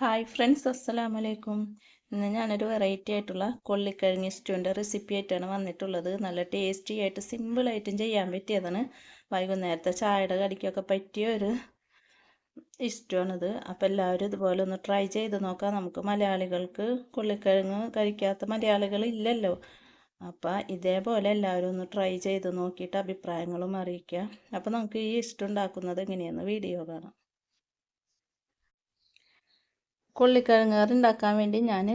Hi friends അസ്സലാമു വലൈക്കും ഇന്ന് ഞാനൊരു വെറൈറ്റി ആയിട്ടുള്ള കൊള്ളിക്കിഴങ്ങ് സ്റ്റൂവിന്റെ റെസിപ്പി ആയിട്ടാണ് വന്നിട്ടുള്ളത്. നല്ല ടേസ്റ്റി ആയിട്ട് സിമ്പിളായിട്ടും ചെയ്യാൻ പറ്റിയതാണ്. വൈകുന്നേരത്തെ ചായയുടെ കടിക്കൊക്കെ പറ്റിയ ഒരു ഇഷ്ടമാണിത് അപ്പോൾ എല്ലാവരും ഇതുപോലെ ഒന്ന് ട്രൈ ചെയ്ത് നോക്കാം. നമുക്ക് മലയാളികൾക്ക് കൊള്ളിക്കിഴങ്ങ് കഴിക്കാത്ത മലയാളികൾ ഇല്ലല്ലോ. അപ്പോൾ ഇതേപോലെ എല്ലാവരും ഒന്ന് ട്രൈ ചെയ്ത് നോക്കിയിട്ട് അഭിപ്രായങ്ങളും അറിയിക്കുക അപ്പോൾ നമുക്ക് ഈ ഇഷ്ടം ഉണ്ടാക്കുന്നത് എങ്ങനെയാണെന്ന് വീഡിയോ കാണാം. കൊള്ളിക്കിഴങ്ങാറ് ഉണ്ടാക്കാൻ വേണ്ടി ഞാൻ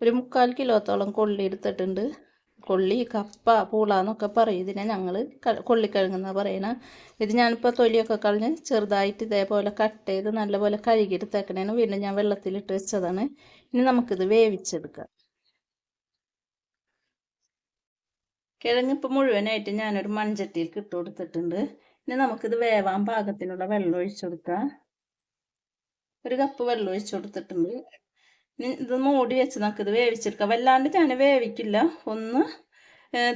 ഒരു മുക്കാൽ കിലോത്തോളം കൊള്ളി എടുത്തിട്ടുണ്ട്. കൊള്ളി കപ്പ പൂള എന്നൊക്കെ പറയും. ഇതിനെ ഞങ്ങൾ കൊള്ളിക്കിഴങ്ങെന്നാണ് പറയണത് ഇത് ഞാനിപ്പോൾ തൊലിയൊക്കെ കളഞ്ഞ് ചെറുതായിട്ട് ഇതേപോലെ കട്ട് ചെയ്ത് നല്ലപോലെ കഴുകിയെടുത്തേക്കണേന് വീണ്ടും ഞാൻ വെള്ളത്തിലിട്ട് വെച്ചതാണ്. ഇനി നമുക്കിത് വേവിച്ചെടുക്കാം. കിഴങ്ങ് ഇപ്പോൾ മുഴുവനായിട്ട് ഞാനൊരു മൺചട്ടിയിൽ ഇട്ട് കൊടുത്തിട്ടുണ്ട്. ഇനി നമുക്കിത് വേവാൻ പാകത്തിനുള്ള വെള്ളം ഒഴിച്ചു കൊടുക്കാം. ഒരു കപ്പ് വെള്ളം ഒഴിച്ചു കൊടുത്തിട്ടുണ്ട്. ഇനി ഇത് മൂടി വെച്ച് നമുക്ക് ഇത് വേവിച്ചെടുക്കാം. വല്ലാണ്ട് ഞാൻ വേവിക്കില്ല. ഒന്ന്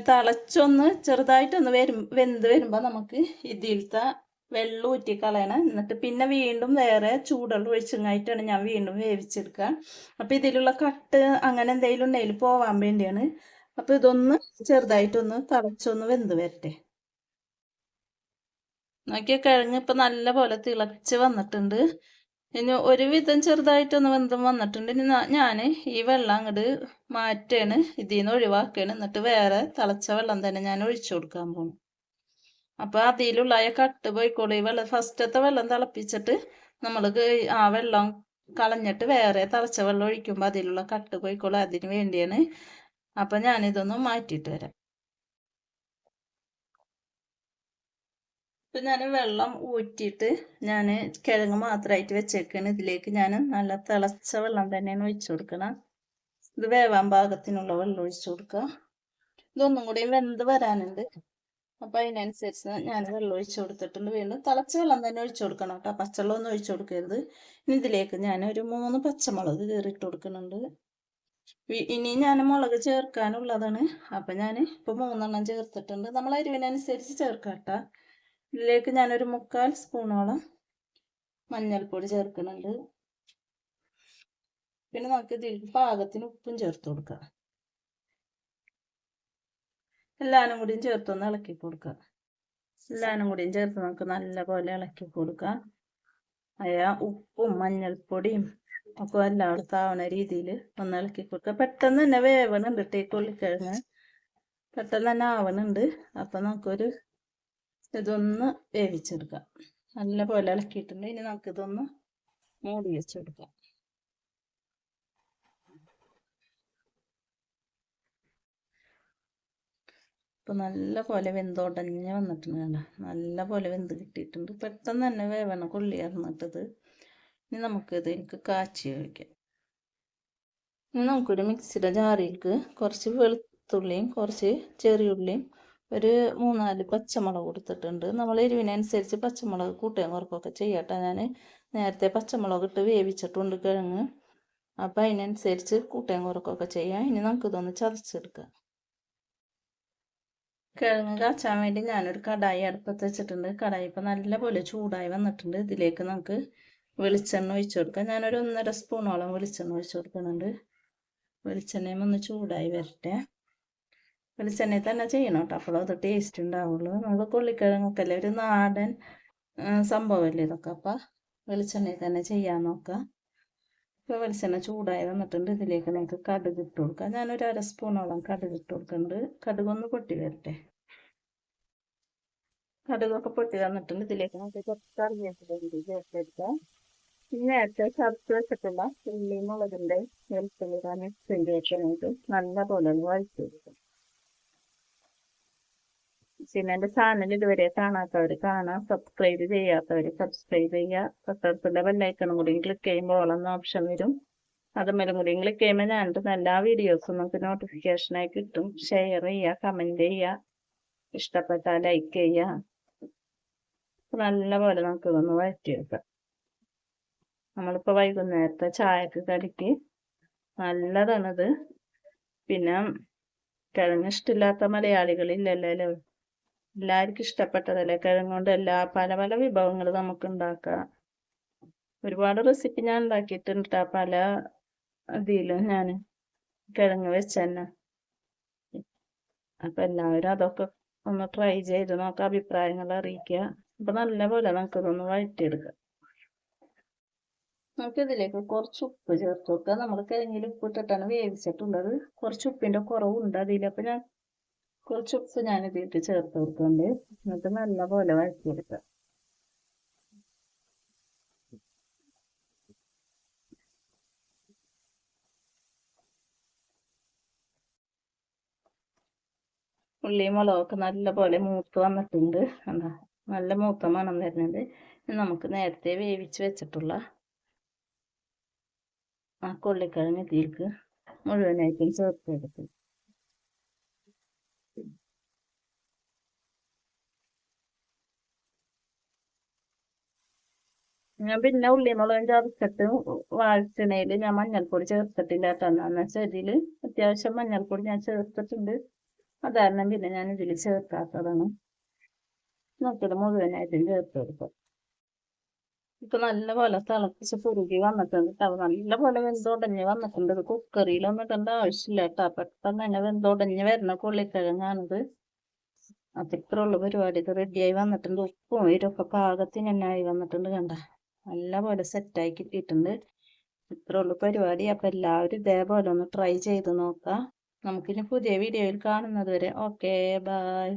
തിളച്ചൊന്ന് ചെറുതായിട്ടൊന്ന് വരും വെന്ത് വരുമ്പോൾ നമുക്ക് ഇതിലത്തെ വെള്ളം ഊറ്റി കളയണം. എന്നിട്ട് പിന്നെ വീണ്ടും വേറെ ചൂടുള്ള ഒഴിച്ചങ്ങായിട്ടാണ് ഞാൻ വീണ്ടും വേവിച്ചെടുക്കുക. അപ്പോൾ ഇതിലുള്ള കട്ട് അങ്ങനെ എന്തെങ്കിലും ഉണ്ടെങ്കിൽ പോവാൻ വേണ്ടിയാണ്. അപ്പോൾ ഇതൊന്ന് ചെറുതായിട്ടൊന്ന് തിളച്ചൊന്ന് വെന്ത് വരട്ടെ. നോക്കിയ കിഴങ്ങ് ഇപ്പം നല്ല പോലെ തിളച്ച് വന്നിട്ടുണ്ട്. ഇനി ഒരുവിധം ചെറുതായിട്ടൊന്ന് വെന്തം വന്നിട്ടുണ്ട്. ഇനി ഞാൻ ഈ വെള്ളം അങ്ങോട്ട് മാറ്റാണ് ഇതിൽ നിന്ന് ഒഴിവാക്കുകയാണ് എന്നിട്ട് വേറെ തിളച്ച വെള്ളം തന്നെ ഞാൻ ഒഴിച്ചു കൊടുക്കാൻ പോകും അപ്പോൾ അതിലുള്ള കട്ട് പോയിക്കോളൂ. ഈ വെള്ളം ഫസ്റ്റത്തെ വെള്ളം തിളപ്പിച്ചിട്ട് നമ്മൾ ആ വെള്ളം കളഞ്ഞിട്ട് വേറെ തിളച്ച വെള്ളം ഒഴിക്കുമ്പോൾ അതിലുള്ള കട്ട് പോയിക്കോളൂ. അതിന് വേണ്ടിയാണ്. അപ്പം ഞാനിതൊന്ന് മാറ്റിയിട്ട് വരാം. ഇപ്പം ഞാൻ വെള്ളം ഊറ്റിയിട്ട് ഞാൻ കിഴങ്ങ് മാത്രമായിട്ട് വെച്ചേക്കാണ്. ഇതിലേക്ക് ഞാൻ നല്ല തിളച്ച വെള്ളം തന്നെയാണ് ഒഴിച്ചു കൊടുക്കണം. ഇത് വേവാൻ പാകത്തിനുള്ള വെള്ളം ഒഴിച്ചു കൊടുക്കുക ഇതൊന്നും കൂടി വെന്ത് വരാനുണ്ട്. അപ്പം അതിനനുസരിച്ച് ഞാൻ വെള്ളം ഒഴിച്ചു കൊടുത്തിട്ടുണ്ട്. വീണ്ടും തിളച്ച വെള്ളം തന്നെ ഒഴിച്ചു കൊടുക്കണം കേട്ടോ. പച്ചവെള്ളം ഒന്നും ഒഴിച്ചു കൊടുക്കരുത്. ഇനി ഇതിലേക്ക് ഞാൻ ഒരു മൂന്ന് പച്ചമുളക് കീറിയിട്ട് കൊടുക്കുന്നുണ്ട്. ഇനി ഞാൻ മുളക് ചേർക്കാനുള്ളതാണ്. അപ്പം ഞാൻ ഇപ്പോൾ മൂന്നെണ്ണം ചേർത്തിട്ടുണ്ട്. നമ്മൾ അരിവിനനുസരിച്ച് ചേർക്കാം കേട്ടോ ഇതിലേക്ക് ഞാനൊരു മുക്കാൽ സ്പൂണോളം മഞ്ഞൾപ്പൊടി ചേർക്കുന്നുണ്ട്. പിന്നെ നമുക്ക് ഇതിലേക്ക് പാകത്തിന് ഉപ്പും ചേർത്ത് കൊടുക്കാം. എല്ലാനും കൂടിയും ചേർത്തൊന്ന് ഇളക്കി കൊടുക്കുക എല്ലാനും കൂടിയും ചേർത്ത് നമുക്ക് നല്ല പോലെ ഇളക്കി കൊടുക്കാം. അയാ ഉപ്പും മഞ്ഞൾപ്പൊടിയും ഒക്കെ എല്ലായിടത്തും ആവണ രീതിയിൽ ഒന്ന് ഇളക്കി കൊടുക്കുക പെട്ടെന്ന് തന്നെ വേവണുണ്ട് ടേക്കൊള്ളിക്കിഴങ്ങ് പെട്ടെന്ന് തന്നെ ആവണുണ്ട്. അപ്പം നമുക്കൊരു ഇതൊന്ന് വേവിച്ചെടുക്കാം. നല്ല പോലെ ഇളക്കിയിട്ടുണ്ട്. ഇനി നമുക്കിതൊന്ന് മൂടി വെച്ചെടുക്കാം. ഇപ്പം നല്ല പോലെ വെന്തോടഞ്ഞ് വന്നിട്ടുണ്ട് കണ്ട? നല്ല പോലെ വെന്ത് കിട്ടിയിട്ടുണ്ട്. പെട്ടെന്ന് തന്നെ വേവണ കൊള്ളി ഇറന്നിട്ടത് ഇനി നമുക്കിത് എനിക്ക് കാച്ചി ഒഴിക്കാം. ഇനി നമുക്കൊരു മിക്സിയുടെ ജാറിലേക്ക് കുറച്ച് വെളുത്തുള്ളിയും കുറച്ച് ചെറിയുള്ളിയും ഒരു മൂന്നാൽ പച്ചമുളക് കൊടുത്തിട്ടുണ്ട്. നമ്മൾ എരിവിനനുസരിച്ച് പച്ചമുളക് കൂട്ടുകയും കുറക്കൊക്കെ ചെയ്യട്ടെ ഞാൻ നേരത്തെ പച്ചമുളക് ഇട്ട് വേവിച്ചിട്ടുണ്ട് കിഴങ്ങ്. അപ്പം അതിനനുസരിച്ച് കൂട്ടുകയും കുറക്കൊക്കെ ചെയ്യാം. ഇനി നമുക്കിതൊന്ന് ചതച്ചെടുക്കാം. കിഴങ്ങ് കാച്ചാൻ വേണ്ടി ഞാനൊരു കടായി അടുപ്പത്ത് വെച്ചിട്ടുണ്ട്. കടായി ഇപ്പം നല്ലപോലെ ചൂടായി വന്നിട്ടുണ്ട്. ഇതിലേക്ക് നമുക്ക് വെളിച്ചെണ്ണ ഒഴിച്ചു കൊടുക്കാം. ഞാനൊരു ഒന്നര സ്പൂണോളം വെളിച്ചെണ്ണ ഒഴിച്ചു കൊടുക്കുന്നുണ്ട്. വെളിച്ചെണ്ണയും ഒന്ന് ചൂടായി വരട്ടെ. വെളിച്ചെണ്ണയിൽ തന്നെ ചെയ്യണം കേട്ടോ അപ്പോൾ അത് ടേസ്റ്റ് ഉണ്ടാവുള്ളൂ നമ്മൾ കൊള്ളിക്കിഴങ്ങൊക്കെ ഒരു നാടൻ സംഭവമല്ലേ ഇതൊക്കെ. അപ്പം വെളിച്ചെണ്ണയിൽ തന്നെ ചെയ്യാൻ നോക്കാം. ഇപ്പോൾ വെളിച്ചെണ്ണ ചൂടായി വന്നിട്ടുണ്ട്. ഇതിലേക്ക് നമുക്ക് കടുക് ഇട്ട് കൊടുക്കാം. ഞാനൊരു അര സ്പൂണോളം കടുക് ഇട്ട് കൊടുക്കുന്നുണ്ട്. കടുകൊന്ന് പൊട്ടി വരട്ടെ. കടുകൊക്കെ പൊട്ടി വന്നിട്ടുണ്ട്. ഇതിലേക്ക് നമുക്ക് കുറച്ച് കറിവേപ്പില ചേർത്തെടുക്കാം പിന്നെ നേരത്തെ ചതച്ച് വെച്ചിട്ടുള്ള ഉള്ളി മുളകിന്റെ വെളുത്തുള്ളി മിക്സിന്റെ ഒക്കെ നമുക്ക് നല്ല പോലെ വഴിച്ചു കൊടുക്കാം. പിന്നെ എന്റെ ചാനൽ ഇതുവരെ കാണാത്തവർ കാണാം. സബ്സ്ക്രൈബ് ചെയ്യാത്തവർ സബ്സ്ക്രൈബ് ചെയ്യുക. തൊട്ടടുത്തുള്ള ബെല്ലൈക്കണും കൂടി ക്ലിക്ക് ചെയ്യുമ്പോൾ ഓളെന്ന ഓപ്ഷൻ വരും. അതുമേലും കൂടി ക്ലിക്ക് ചെയ്യുമ്പോൾ ഞാൻ എല്ലാ വീഡിയോസും നമുക്ക് നോട്ടിഫിക്കേഷനായി കിട്ടും. ഷെയർ ചെയ്യുക കമന്റ് ചെയ്യുക. ഇഷ്ടപ്പെട്ടാൽ ലൈക്ക് ചെയ്യുക. നല്ല പോലെ നമുക്ക് ഇതൊന്ന് വഴറ്റിയെടുക്കാം നമ്മളിപ്പോൾ വൈകുന്നേരത്തെ ചായക്ക് കടിക്ക്. നല്ലതാണിത്. പിന്നെ കിഴങ്ങിഷ്ടില്ലാത്ത മലയാളികളില്ലല്ലോ എല്ലാവർക്കും ഇഷ്ടപ്പെട്ടതല്ലേ? കിഴങ്ങ് കൊണ്ട് എല്ലാ പല പല വിഭവങ്ങൾ നമുക്ക് ഉണ്ടാക്കാം ഒരുപാട് റെസിപ്പി ഞാൻ ഉണ്ടാക്കിയിട്ടുണ്ട് കേട്ടോ പല ഇതിലും ഞാൻ കിഴങ്ങ് വെച്ച് തന്നെ. അപ്പം എല്ലാവരും അതൊക്കെ ഒന്ന് ട്രൈ ചെയ്ത് നോക്കാം അഭിപ്രായങ്ങൾ അറിയിക്കുക. അപ്പം നല്ലപോലെ നമുക്കിതൊന്ന് വഴറ്റിയെടുക്കാം. നമുക്ക് ഇതിലേക്ക് കുറച്ച് ഉപ്പ് ചേർത്ത്. കൊടുക്കുക നമ്മൾ കിഴങ്ങിൽ ഉപ്പിട്ടിട്ടാണ് വേവിച്ചിട്ടുള്ളത്. കുറച്ച് ഉപ്പിന്റെ കുറവുണ്ട് അതിൽ. അപ്പം ഞാൻ കുറച്ച് ഉപ്പ് ഞാൻ ഇതിട്ട് ചേർത്ത് കൊടുക്കുന്നുണ്ട്. എന്നിട്ട് നല്ലപോലെ വഴറ്റിയെടുക്കുക. ഉള്ളിയും മുളകൊക്കെ നല്ലപോലെ മൂത്ത് വന്നിട്ടുണ്ട്. എന്താ നല്ല മൂത്ത മണം വരുന്നുണ്ട്. നമുക്ക് നേരത്തെ വേവിച്ച് വെച്ചിട്ടുള്ള ആ കൊള്ളിക്കിഴങ്ങ് ഇതിലേക്ക് മുഴുവനായിട്ടും ചേർത്തെടുക്കും ഞാൻ പിന്നെ ഉള്ളിമുളകും ചതച്ചിട്ട് വാഴ്ചണയിൽ ഞാൻ മഞ്ഞൾപ്പൊടി ചേർത്തിട്ടില്ല എന്ന് വെച്ചാൽ ഇതിൽ അത്യാവശ്യം മഞ്ഞൾപ്പൊടി ഞാൻ ചേർത്തിട്ടുണ്ട്. അതാരണം പിന്നെ ഞാൻ ഇതിൽ ചേർക്കാത്തതാണ്. നമുക്കിത് മുഴുവനായിട്ടും ചേർത്ത് കൊടുക്കാം ഇപ്പൊ നല്ലപോലെ തിളപ്പിച്ച് കുറുകി വന്നിട്ടുണ്ട് കേട്ടോ. നല്ലപോലെ വെന്തുടഞ്ഞ് വന്നിട്ടുണ്ട്. ഇത് കുക്കറിയിലൊന്നും ഇടേണ്ട ആവശ്യമില്ല കേട്ടോ. പെട്ടെന്ന് തന്നെ വെന്തുടഞ്ഞ് വരുന്ന കൊള്ളിക്കിഴങ്ങാണിത് ഇത്രയുള്ള പരിപാടി. ഇത് റെഡിയായി വന്നിട്ടുണ്ട്. ഉപ്പും ഇതൊക്കെ പാകത്തിന് തന്നെ ആയി വന്നിട്ടുണ്ട് കണ്ട. നല്ലപോലെ സെറ്റായി കിട്ടിയിട്ടുണ്ട്. ഇത്ര ഉള്ളൂ പരിപാടി. അപ്പൊ എല്ലാവരും ഇതേപോലെ ഒന്ന് ട്രൈ ചെയ്ത് നോക്കാം നമുക്കിനി പുതിയ വീഡിയോയിൽ കാണുന്നത് വരെ. Okay bye